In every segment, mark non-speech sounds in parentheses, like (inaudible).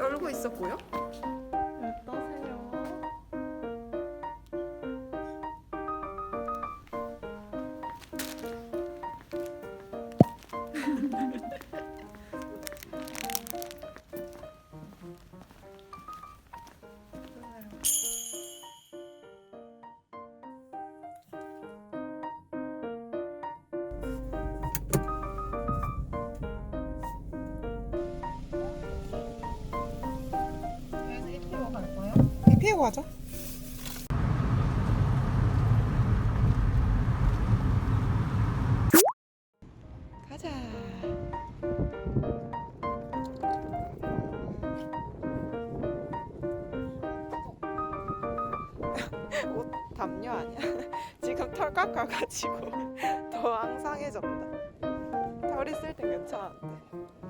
떨고 있었고요. 피우고 가자. 가자. (laughs) 옷 담요 아니야? (laughs) 지금 털 깎아가지고 (laughs) 더 앙상해졌다. 털 있을 땐 괜찮았는데.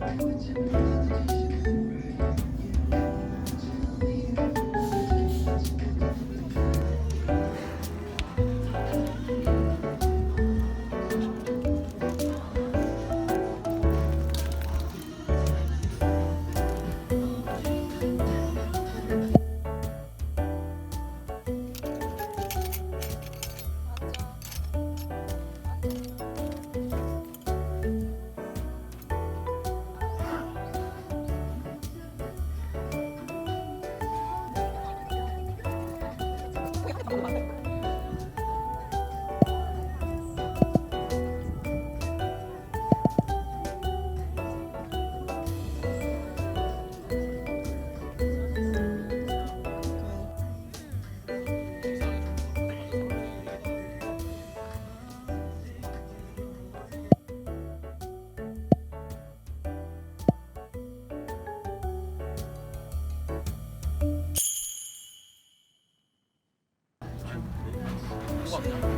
매너. 晃两下。